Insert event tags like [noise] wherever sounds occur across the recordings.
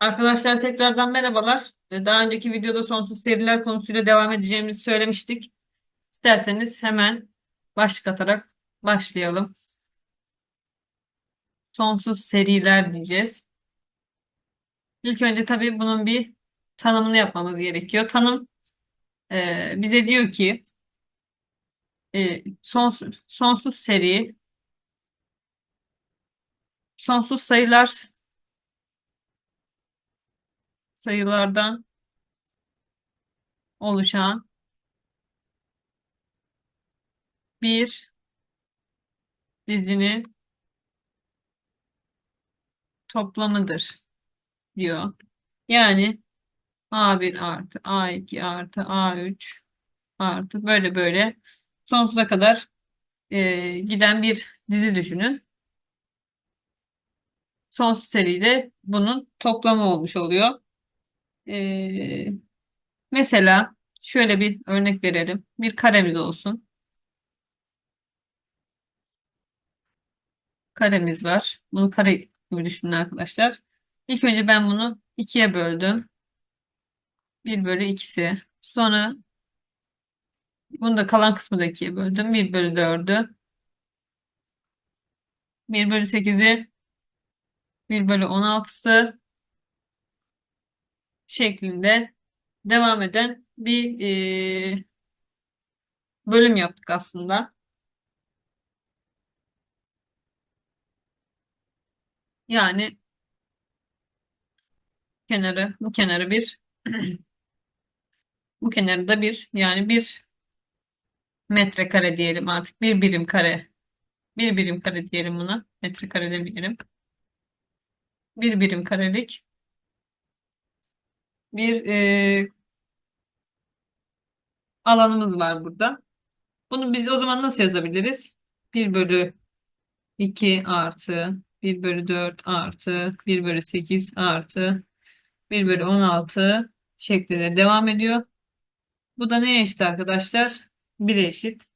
Arkadaşlar tekrardan merhabalar. Ee, Daha önceki videoda sonsuz seriler konusuyla devam edeceğimizi söylemiştik. İsterseniz hemen başlık atarak başlayalım. Sonsuz seriler diyeceğiz. İlk önce tabii bunun bir tanımını yapmamız gerekiyor. Tanım e, bize diyor ki e, sonsuz, sonsuz seri sonsuz sayılar sayılardan oluşan bir dizinin toplamıdır diyor. Yani A1 artı A2 artı A3 artı böyle böyle sonsuza kadar e, giden bir dizi düşünün. Sonsuz seride bunun toplamı olmuş oluyor. E, mesela şöyle bir örnek verelim. Bir karemiz olsun. Karemiz var. Bunu kare gibi düşünün arkadaşlar. İlk önce ben bunu ikiye böldüm. 1 bölü ikisi. Sonra bunu da kalan kısmı da ikiye böldüm. 1 bölü 4'ü. 1 bölü 8'i 1 bölü 16'sı şeklinde devam eden bir e, bölüm yaptık aslında. Yani kenarı bu kenarı bir [clears throat] bu kenarı da bir yani bir metrekare diyelim artık bir birim kare bir birim kare diyelim buna metrekare demeyelim bir birim karelik bir e, alanımız var burada. Bunu biz o zaman nasıl yazabiliriz? 1 bölü 2 artı 1 bölü 4 artı 1 bölü 8 artı 1 bölü 16 şeklinde devam ediyor. Bu da neye eşit arkadaşlar? 1'e eşit.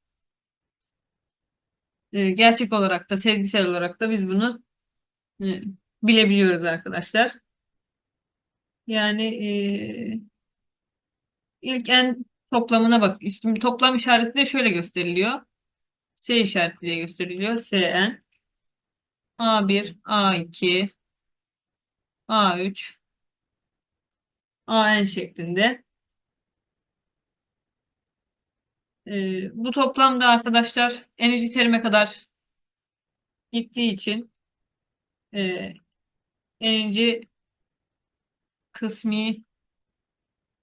Ee, gerçek olarak da sezgisel olarak da biz bunu e, bilebiliyoruz arkadaşlar. Yani e, ilk en toplamına bak. Üstün bir toplam işareti de şöyle gösteriliyor. S işaretiyle gösteriliyor. Sn A1, A2, A3, AN şeklinde. Ee, bu toplamda arkadaşlar enerji terime kadar gittiği için e, enerji kısmi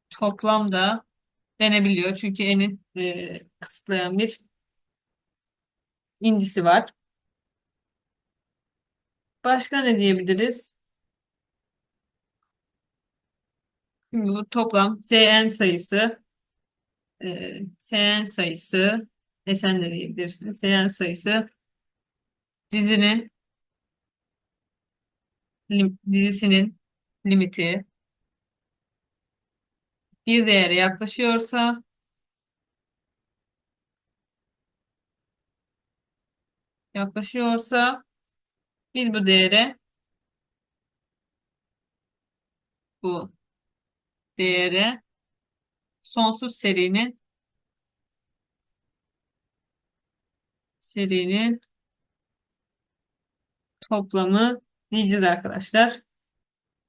toplamda denebiliyor. Çünkü n'in e, kısıtlayan bir indisi var. Başka ne diyebiliriz? Şimdi bu toplam Zn sayısı e, Sn sayısı Sn de diyebilirsiniz. Sn sayısı dizinin lim, dizisinin limiti bir değere yaklaşıyorsa yaklaşıyorsa biz bu değere bu değere sonsuz serinin serinin toplamı diyeceğiz arkadaşlar.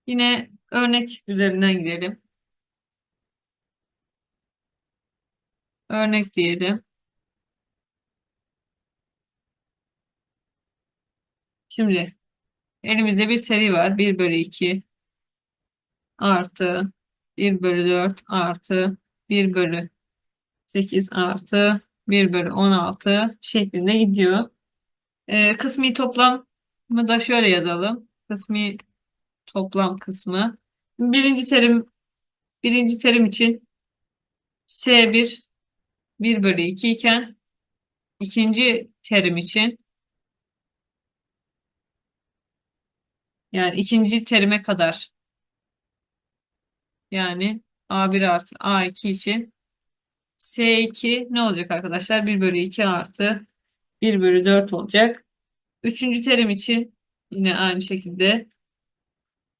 Yine örnek üzerinden gidelim. Örnek diyelim. Şimdi elimizde bir seri var. 1 bölü 2 artı 1 bölü 4 artı 1 bölü 8 artı 1 bölü 16 şeklinde gidiyor. Ee, kısmi toplamı da şöyle yazalım. Kısmi toplam kısmı. Birinci terim birinci terim için S1 1 bölü 2 iken ikinci terim için yani ikinci terime kadar yani A1 artı A2 için S2 ne olacak arkadaşlar? 1 bölü 2 artı 1 bölü 4 olacak. Üçüncü terim için yine aynı şekilde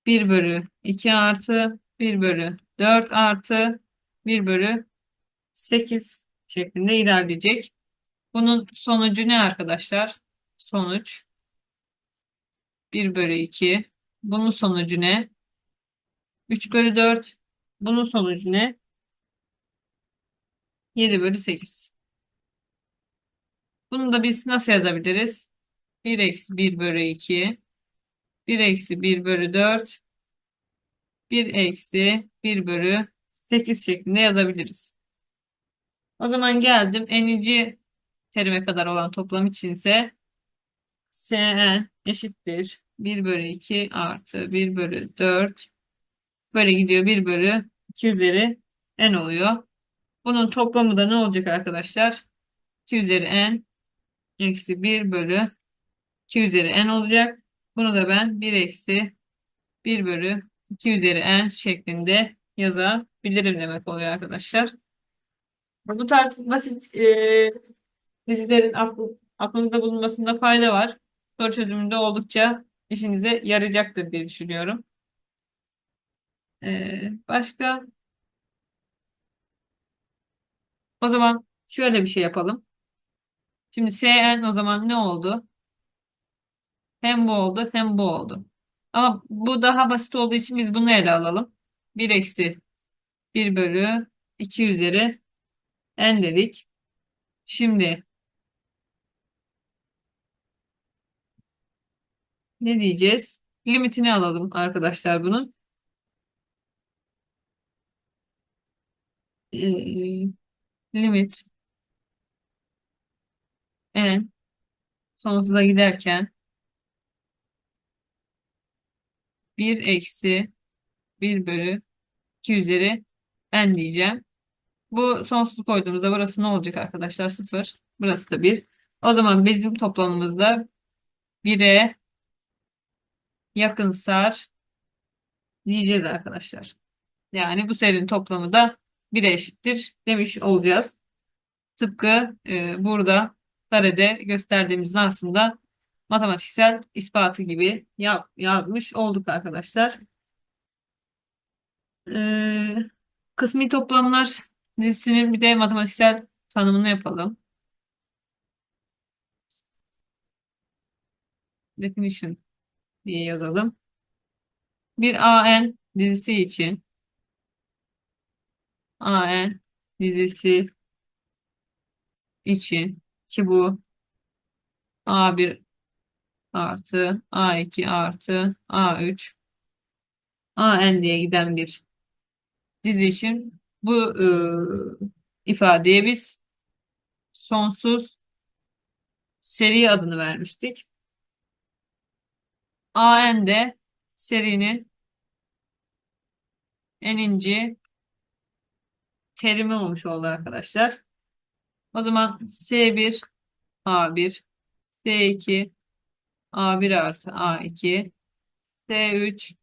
1 bölü 2 artı 1 bölü 4 artı 1 bölü 8 şeklinde ilerleyecek. Bunun sonucu ne arkadaşlar? Sonuç 1 bölü 2. Bunun sonucu ne? 3 bölü 4. Bunun sonucu ne? 7 bölü 8. Bunu da biz nasıl yazabiliriz? 1 eksi 1 bölü 2. 1 eksi 1 bölü 4. 1 eksi 1 bölü 8 şeklinde yazabiliriz. O zaman geldim. N'inci terime kadar olan toplam için ise Sn eşittir. 1 bölü 2 artı 1 bölü 4 böyle gidiyor. 1 bölü 2 üzeri n oluyor. Bunun toplamı da ne olacak arkadaşlar? 2 üzeri n eksi 1 bölü 2 üzeri n olacak. Bunu da ben 1 eksi 1 bölü 2 üzeri n şeklinde yazabilirim demek oluyor arkadaşlar. Bu tarz basit e, dizilerin aklı, aklınızda bulunmasında fayda var. Soru çözümünde oldukça işinize yarayacaktır diye düşünüyorum. E, başka? O zaman şöyle bir şey yapalım. Şimdi Sn o zaman ne oldu? Hem bu oldu hem bu oldu. Ama bu daha basit olduğu için biz bunu ele alalım. 1 eksi 1 bölü 2 üzeri n dedik. Şimdi ne diyeceğiz? Limitini alalım arkadaşlar bunun. Ee, limit n sonsuza giderken 1 eksi 1 bölü 2 üzeri n diyeceğim. Bu sonsuz koyduğumuzda burası ne olacak arkadaşlar? 0. Burası da 1. O zaman bizim toplamımızda 1'e yakınsar diyeceğiz arkadaşlar. Yani bu serinin toplamı da 1'e eşittir demiş olacağız. Tıpkı e, burada karede gösterdiğimiz aslında matematiksel ispatı gibi yap, yazmış olduk arkadaşlar. Ee, kısmi toplamlar dizisinin bir de matematiksel tanımını yapalım. Definition diye yazalım. Bir AN dizisi için AN dizisi için ki bu A1 artı A2 artı A3 AN diye giden bir dizi için bu e, ifadeye biz sonsuz seri adını vermiştik. AN de serinin eninci terimi olmuş oldu arkadaşlar. O zaman S1 A1 S2 A1 artı A2 S3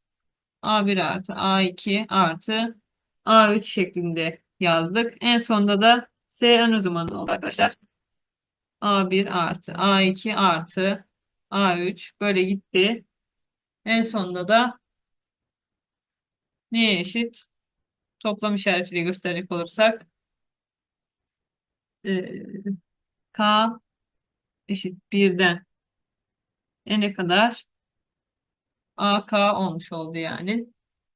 A1 artı A2 artı A3 şeklinde yazdık. En sonunda da S o zaman oldu arkadaşlar. A1 artı A2 artı A3 böyle gitti. En sonunda da neye eşit? Toplam işaretiyle gösterecek olursak K eşit 1'den n'e kadar AK olmuş oldu yani.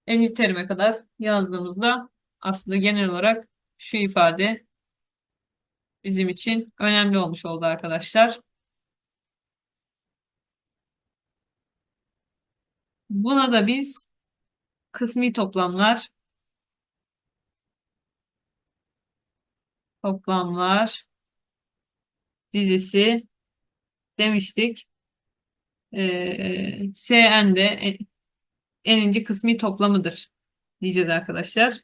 N'ci terime kadar yazdığımızda aslında genel olarak şu ifade bizim için önemli olmuş oldu arkadaşlar. Buna da biz kısmi toplamlar toplamlar dizisi demiştik. Ee, Sn de n'inci kısmi toplamıdır diyeceğiz arkadaşlar.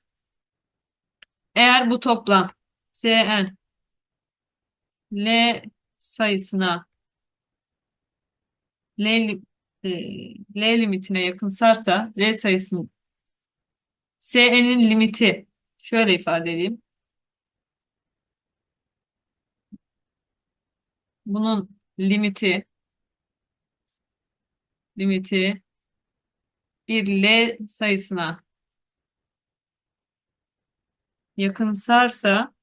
Eğer bu toplam Sn L sayısına L, e, L limitine yakınsarsa L sayısının Sn'in limiti şöyle ifade edeyim. Bunun limiti limiti bir L sayısına yakınsarsa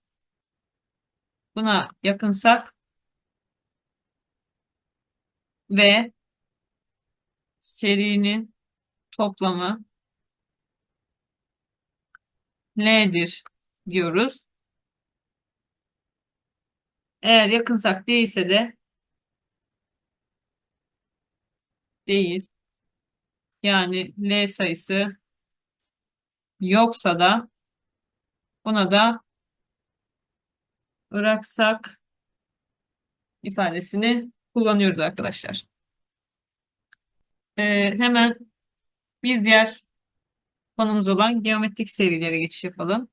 buna yakınsak ve serinin toplamı L'dir diyoruz. Eğer yakınsak değilse de değil. Yani L sayısı yoksa da buna da bıraksak ifadesini kullanıyoruz arkadaşlar. Ee, hemen bir diğer konumuz olan geometrik serilere geçiş yapalım.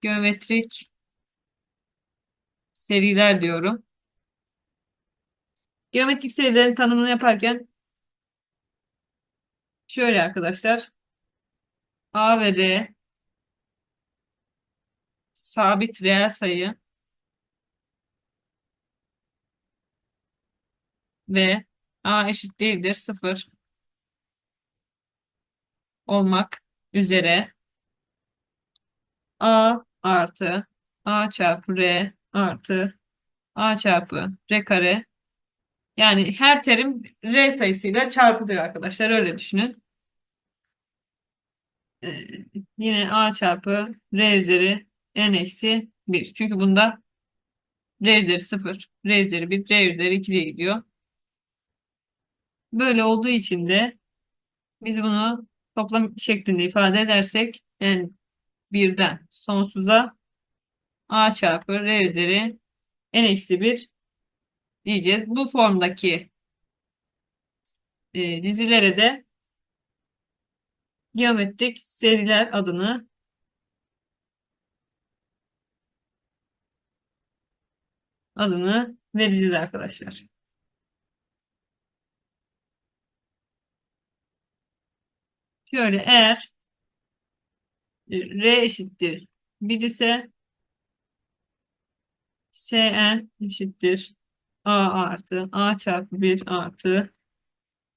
Geometrik seriler diyorum. Geometrik serilerin tanımını yaparken şöyle arkadaşlar. A ve R sabit reel sayı ve A eşit değildir 0 olmak üzere A artı A çarpı R artı A çarpı R kare yani her terim R sayısıyla çarpılıyor arkadaşlar öyle düşünün. Ee, yine A çarpı R üzeri N eksi 1. Çünkü bunda R üzeri 0, R üzeri 1, R üzeri 2 diye gidiyor. Böyle olduğu için de biz bunu toplam şeklinde ifade edersek yani birden sonsuza a çarpı r üzeri n eksi 1 diyeceğiz. Bu formdaki e, dizilere de geometrik seriler adını adını vereceğiz arkadaşlar. Şöyle eğer R eşittir 1 ise Sn eşittir A artı A çarpı 1 artı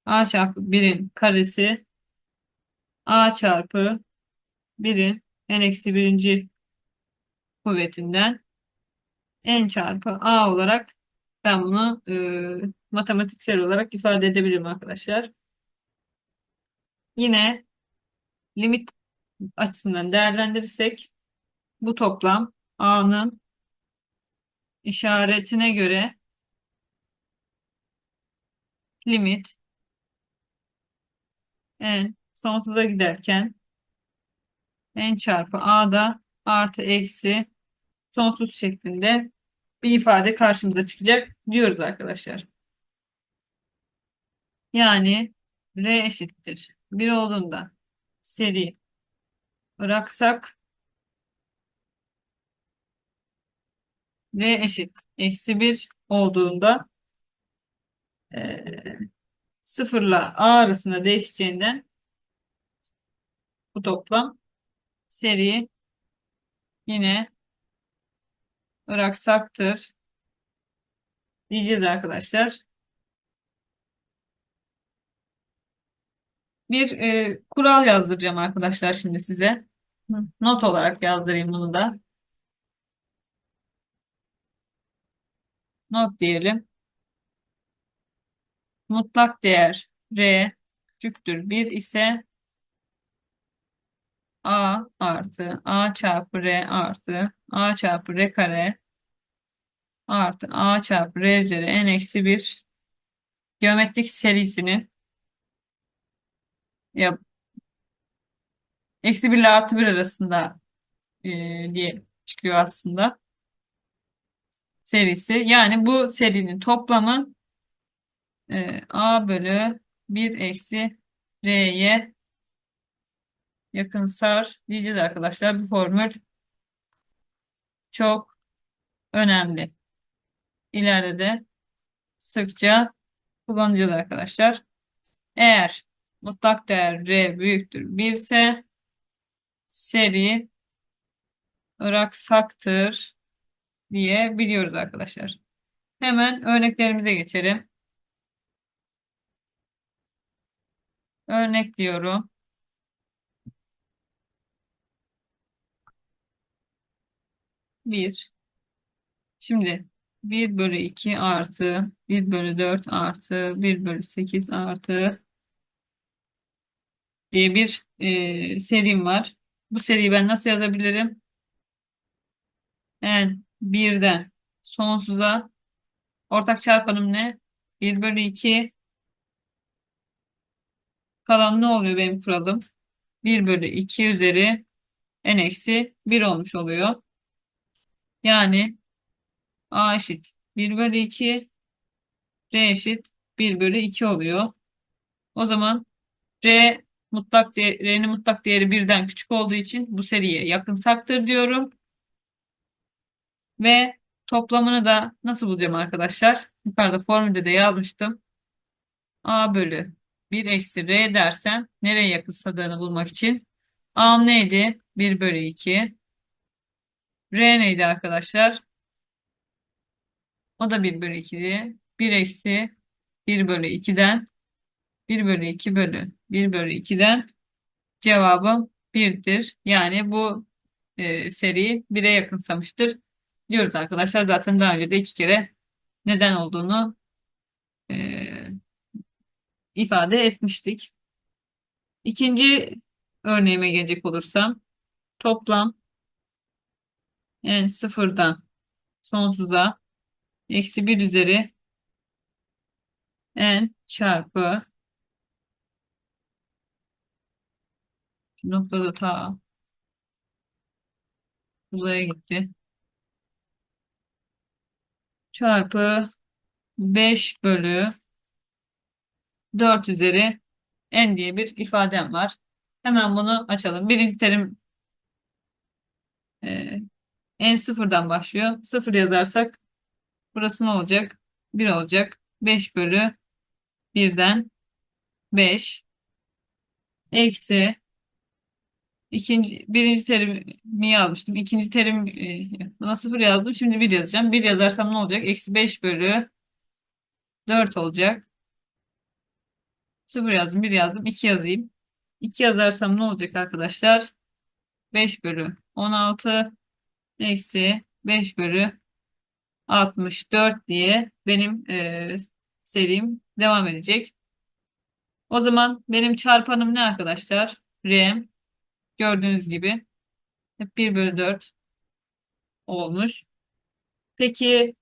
A çarpı 1'in karesi A çarpı 1'in n eksi 1. kuvvetinden n çarpı A olarak ben bunu e, matematiksel olarak ifade edebilirim arkadaşlar. Yine limit açısından değerlendirirsek bu toplam A'nın işaretine göre limit. N sonsuza giderken n çarpı a'da artı eksi sonsuz şeklinde bir ifade karşımıza çıkacak diyoruz arkadaşlar. Yani r eşittir. 1 olduğunda seri bıraksak r eşit. Eksi 1 olduğunda e, sıfırla a arasında değişeceğinden bu toplam seri yine bıraksaktır diyeceğiz arkadaşlar. Bir e, kural yazdıracağım arkadaşlar şimdi size. Not olarak yazdırayım bunu da. Not diyelim. Mutlak değer R küçüktür 1 ise A artı A çarpı R artı A çarpı R kare artı A çarpı R üzeri N eksi 1 geometrik serisinin ya eksi 1 ile artı 1 arasında e, diye çıkıyor aslında serisi. Yani bu serinin toplamı e, A bölü 1 eksi R'ye yakınsar diyeceğiz arkadaşlar. Bu formül çok önemli. İleride de sıkça kullanacağız arkadaşlar. Eğer mutlak değer R büyüktür 1 ise seri ıraksaktır diye biliyoruz arkadaşlar. Hemen örneklerimize geçelim. Örnek diyorum. Bir. Şimdi 1 bölü 2 artı 1 bölü 4 artı 1 bölü 8 artı diye bir e, serim var. Bu seriyi ben nasıl yazabilirim? En birden sonsuza ortak çarpanım ne? 1 bölü 2 kalan ne oluyor benim kuralım? 1 bölü 2 üzeri n eksi 1 olmuş oluyor. Yani a eşit 1 bölü 2 r eşit 1 bölü 2 oluyor. O zaman r mutlak değer, r'nin mutlak değeri birden küçük olduğu için bu seriye yakınsaktır diyorum. Ve toplamını da nasıl bulacağım arkadaşlar? Yukarıda formülde de yazmıştım. a bölü 1 eksi r dersem nereye yakınsadığını bulmak için a'm neydi? 1 bölü 2. r neydi arkadaşlar? O da 1 bölü 2'di. 1 eksi 1 bölü 2'den 1 bölü 2 bölü 1 bölü 2'den cevabım 1'dir. Yani bu e, seri 1'e yakınsamıştır diyoruz arkadaşlar. Zaten daha önce de iki kere neden olduğunu e, ifade etmiştik. İkinci örneğime gelecek olursam toplam yani sıfırdan sonsuza eksi 1 üzeri n çarpı noktada ta uzaya gitti. Çarpı 5 bölü 4 üzeri n diye bir ifadem var. Hemen bunu açalım. Birinci terim e, n sıfırdan başlıyor. Sıfır yazarsak burası ne olacak? 1 olacak. 5 bölü 1'den 5 eksi ikinci, birinci terimi yazmıştım. İkinci terim e, buna sıfır yazdım. Şimdi 1 yazacağım. 1 yazarsam ne olacak? Eksi 5 bölü 4 olacak. 0 yazdım. 1 yazdım. 2 yazayım. 2 yazarsam ne olacak arkadaşlar? 5 bölü 16 eksi 5 bölü 64 diye benim e, serim devam edecek. O zaman benim çarpanım ne arkadaşlar? R'm gördüğünüz gibi hep 1 bölü 4 olmuş. Peki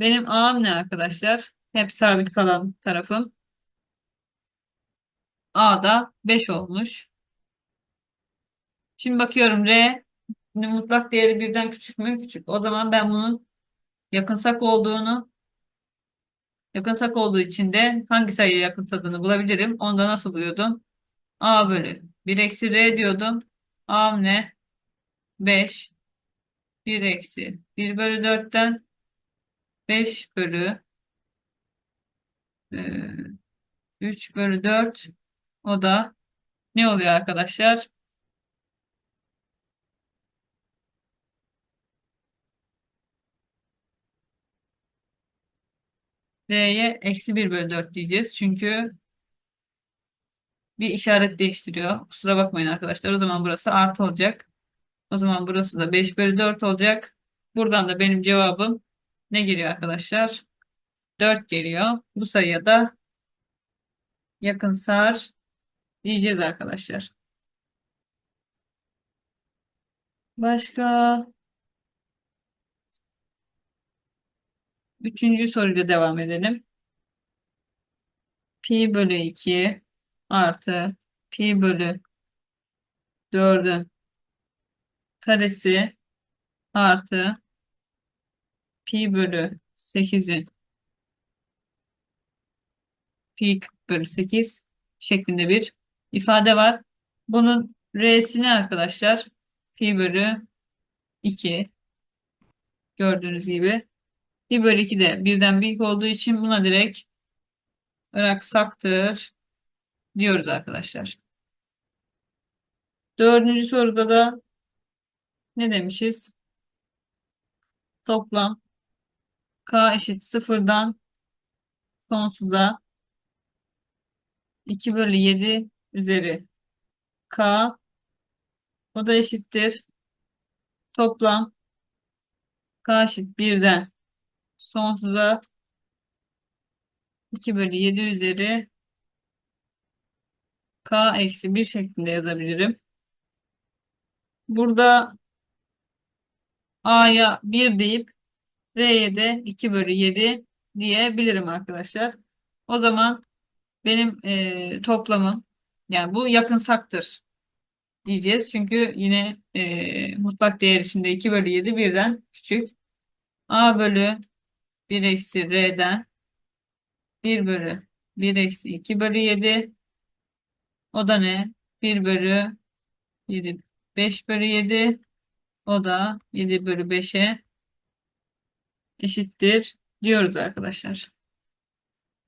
benim A'm ne arkadaşlar? Hep sabit kalan tarafım. A'da 5 olmuş. Şimdi bakıyorum R mutlak değeri birden küçük mü? Küçük. O zaman ben bunun yakınsak olduğunu yakınsak olduğu için de hangi sayıya yakınsadığını bulabilirim. Onu da nasıl buluyordum? A bölü 1 eksi R diyordum. A'm ne? 5 1 eksi 1 bölü 4'ten 5 bölü e, 3 bölü 4 o da ne oluyor arkadaşlar? R'ye eksi 1 bölü 4 diyeceğiz. Çünkü bir işaret değiştiriyor. Kusura bakmayın arkadaşlar. O zaman burası artı olacak. O zaman burası da 5 bölü 4 olacak. Buradan da benim cevabım ne geliyor arkadaşlar? 4 geliyor. Bu sayıya da yakınsar diyeceğiz arkadaşlar. Başka? Üçüncü soruyla devam edelim. Pi bölü 2 artı pi bölü 4'ün karesi artı pi bölü 8'in pi bölü 8 şeklinde bir ifade var. Bunun r'sini arkadaşlar pi bölü 2 gördüğünüz gibi pi bölü 2 de birden büyük olduğu için buna direkt bıraksaktır diyoruz arkadaşlar. Dördüncü soruda da ne demişiz? Toplam k eşit sıfırdan sonsuza 2 bölü 7 üzeri k o da eşittir. Toplam k eşit 1'den sonsuza 2 bölü 7 üzeri k eksi 1 şeklinde yazabilirim. Burada a'ya 1 deyip r'ye de 2 bölü 7 diyebilirim arkadaşlar. O zaman benim e, toplamım yani bu yakınsaktır diyeceğiz. Çünkü yine e, mutlak değer içinde 2 bölü 7 birden küçük. a bölü 1 eksi r'den 1 bölü 1 eksi 2 bölü 7 o da ne? 1 bölü 7 5 bölü 7 o da 7 bölü 5'e eşittir diyoruz arkadaşlar.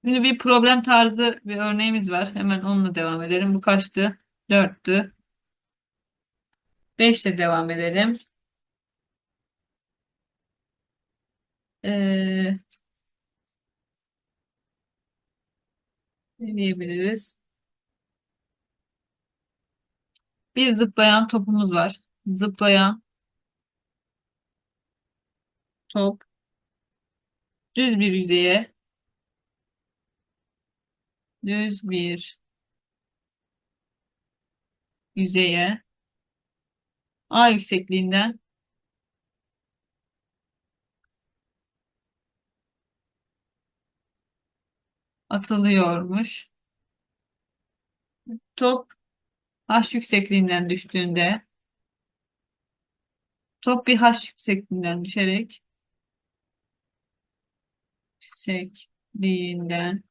Şimdi bir problem tarzı bir örneğimiz var. Hemen onunla devam edelim. Bu kaçtı? 4'tü. 5 ile devam edelim. Ee, ne diyebiliriz? Bir zıplayan topumuz var. Zıplayan top düz bir yüzeye düz bir yüzeye A yüksekliğinden atılıyormuş. Top H yüksekliğinden düştüğünde top bir H yüksekliğinden düşerek yüksekliğinden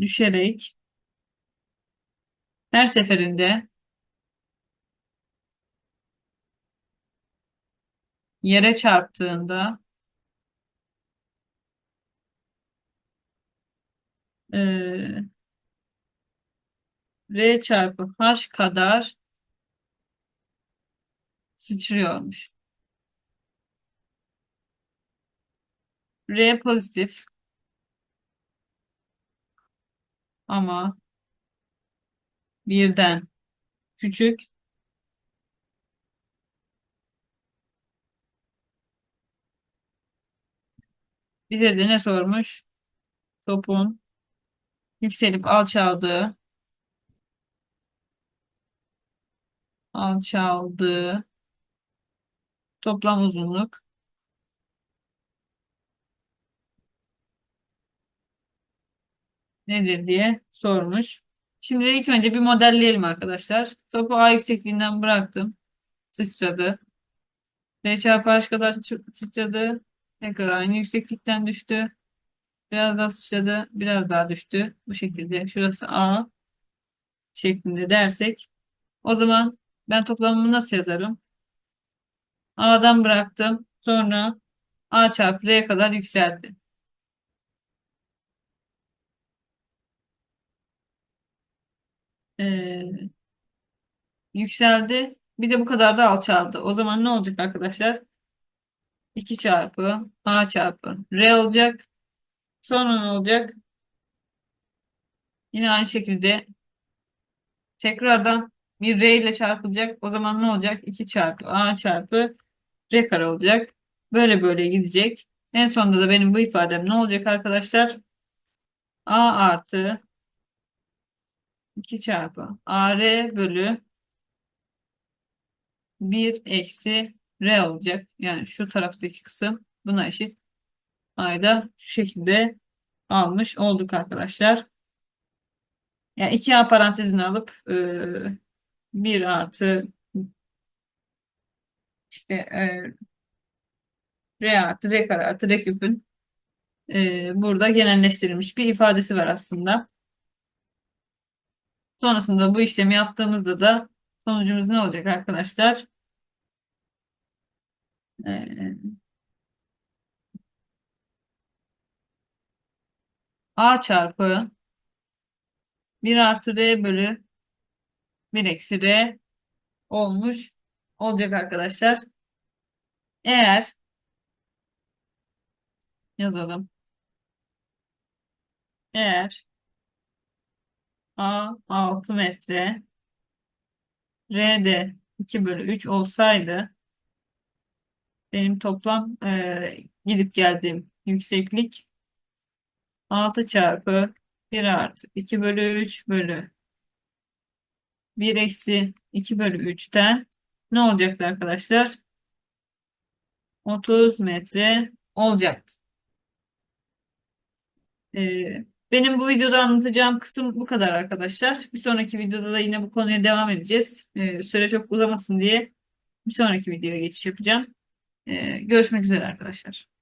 düşerek her seferinde yere çarptığında e, R çarpı H kadar sıçrıyormuş. R pozitif ama birden küçük bize de ne sormuş? Topun yükselip alçaldığı alçaldığı toplam uzunluk nedir diye sormuş. Şimdi ilk önce bir modelleyelim arkadaşlar. Topu A yüksekliğinden bıraktım. Sıçradı. R çarpı H kadar sıçradı. Tekrar aynı yükseklikten düştü. Biraz daha sıçradı. Biraz daha düştü. Bu şekilde. Şurası A şeklinde dersek. O zaman ben toplamımı nasıl yazarım? A'dan bıraktım. Sonra A çarpı R kadar yükseldi. Ee, yükseldi. Bir de bu kadar da alçaldı. O zaman ne olacak arkadaşlar? 2 çarpı A çarpı R olacak. Sonra ne olacak? Yine aynı şekilde tekrardan bir R ile çarpılacak. O zaman ne olacak? 2 çarpı A çarpı R kare olacak. Böyle böyle gidecek. En sonunda da benim bu ifadem ne olacak arkadaşlar? A artı 2 çarpı AR bölü 1 eksi R olacak. Yani şu taraftaki kısım buna eşit. Ayda şu şekilde almış olduk arkadaşlar. Yani 2A parantezini alıp e, 1 artı işte e, R artı R kare artı R küpün e, burada genelleştirilmiş bir ifadesi var aslında. Sonrasında bu işlemi yaptığımızda da sonucumuz ne olacak arkadaşlar? Ee, A çarpı 1 artı R bölü 1 eksi R olmuş olacak arkadaşlar. Eğer yazalım. Eğer A 6 metre. R de 2 bölü 3 olsaydı benim toplam e, gidip geldiğim yükseklik 6 çarpı 1 artı 2 bölü 3 bölü 1 eksi 2 bölü 3'ten ne olacaktı arkadaşlar? 30 metre olacaktı. Ee, benim bu videoda anlatacağım kısım bu kadar arkadaşlar. Bir sonraki videoda da yine bu konuya devam edeceğiz. Ee, süre çok uzamasın diye bir sonraki videoya geçiş yapacağım. Ee, görüşmek üzere arkadaşlar.